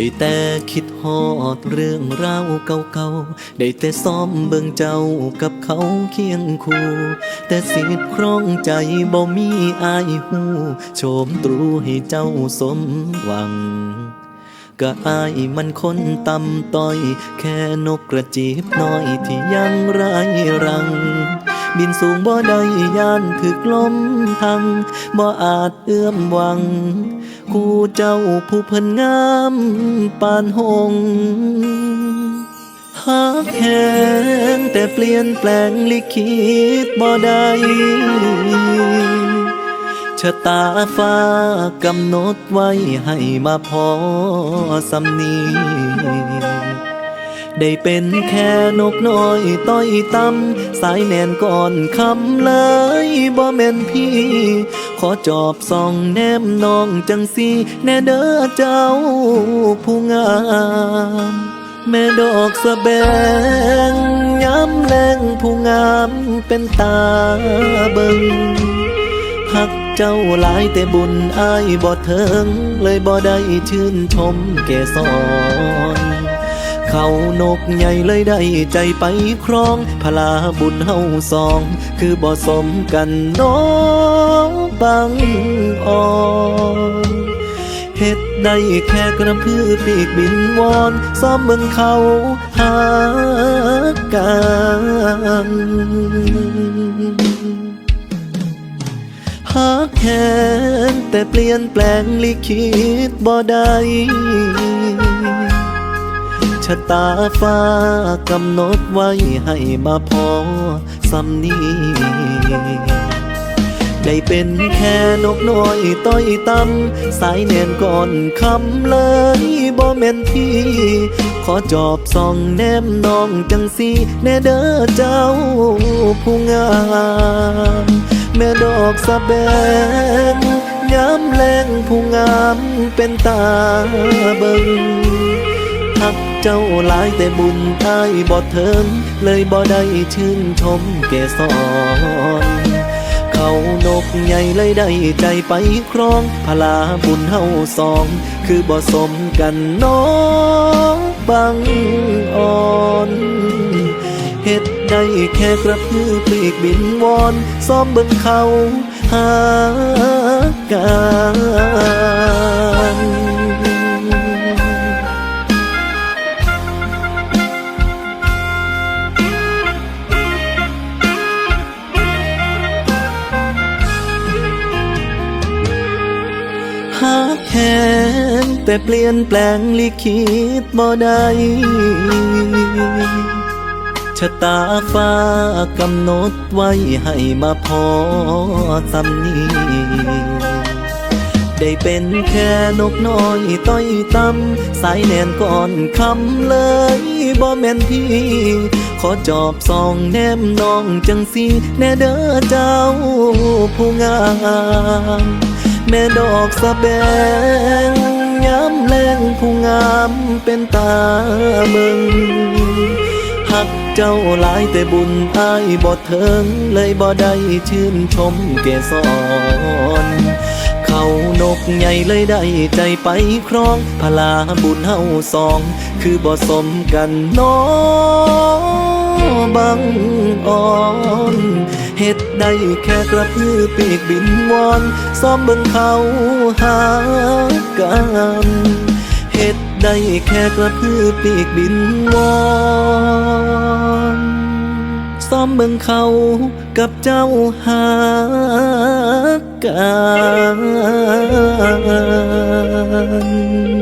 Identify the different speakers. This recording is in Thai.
Speaker 1: ได้แต่คิดฮอดเรื่องราวเก่าๆ ได้แต่ซ้อมเบิ่งเจ้ากับเขาเคียงคู่ แต่สิทธิ์ครองใจบ่มีอายหูโชมตรูให้เจ้าสมหวังก็อายมันคนต่ำต้อย แค่นกกระจีบน้อยที่ยังไรรัง บินสูงบ่ได้ย่านถึกลมพังบ่อาจเอื้อมหวังคู่เจ้าผู้เพิ่นงามปานหงหากแหงแต่เปลี่ยนแปลงลิขิตบ่ได้ชะตาฟ้ากำหนดไว้ให้มาพอสำนี ได้เป็นแค่นกน้อยต้อยต่ำสายแนนก่อนคำเลยบ่แม่นพี่ ขอจอบส่องแนมน้องจังสีแน่เด้อเจ้าผู้งามแม่ดอกสะแบงย้ำแรงผู้งามเป็นตาเบิงหักเจ้าหลายแต่บุญอายบ่เทิง เลยบ่ได้ชื่นชมแก่สอน เขานกใหญ่เลยได้ใจไปครองพลาบุญเฮาสอง คือบ่สมกันน้องบังอ่อนเฮ็ดได้แค่กระพือปีกบินวอนซ้อมเบิ่งเขาหากันหากแค้นแต่เปลี่ยนแปลงลิขิตบ่ได้ะตาฟ้ากำหนดไว้ให้มาพอสำนีได้เป็นแค่นกน้อยต้อยต่ำสายแนนก่อนคำเลยบ่แม่นพี่ ขอจอบส่องแนมน้องจังสีแน่เด้อเจ้าผู้งามแม่ดอกสะแบงย้ำแรงผู้งามเป็นตาเบิง หักเจ้าหลายแต่บุญอายบ่เทิงเลยบ่ได้ชื่นชมแก่สอนเขานกใหญ่เลยได้ใจไปครองพลาบุญเฮาสอง คือบ่สมกันน้องบังอ่อนเฮ็ดได้แค่กระพือปีกบินวอนซ้อมเบิ่งเขาหากัน แค้นแต่เปลี่ยนแปลงลิขิตบ่ได้ชะตาฟ้ากำหนดไว้ให้มาพอสำนีได้เป็นแค่นกน้อยต้อยต่ำสายแนนก่อนคำเลยบ่แม่นพี่ ขอจอบสองแนมน้องจังสีแน่เด้อเจ้าผู้งาม แม่ดอกสะแบงย้ำแรงผู้งามเป็นตาเบิงหักเจ้าหลายแต่บุญอายบ่เทิงเลยบ่ได้ชื่นชมแก่สอนเขานกใหญ่เลยได้ใจไปครองพลาบุญเฮาสอง คือบ่สมกันน้อบังอ่อน เฮ็ดได้แค่กระพือปีกบินวอนซ้อมเบิ่งเขาหากันเฮ็ดได้แค่กระพือปีกบินวอนซ้อมเบิ่งเขากับเจ้าหากัน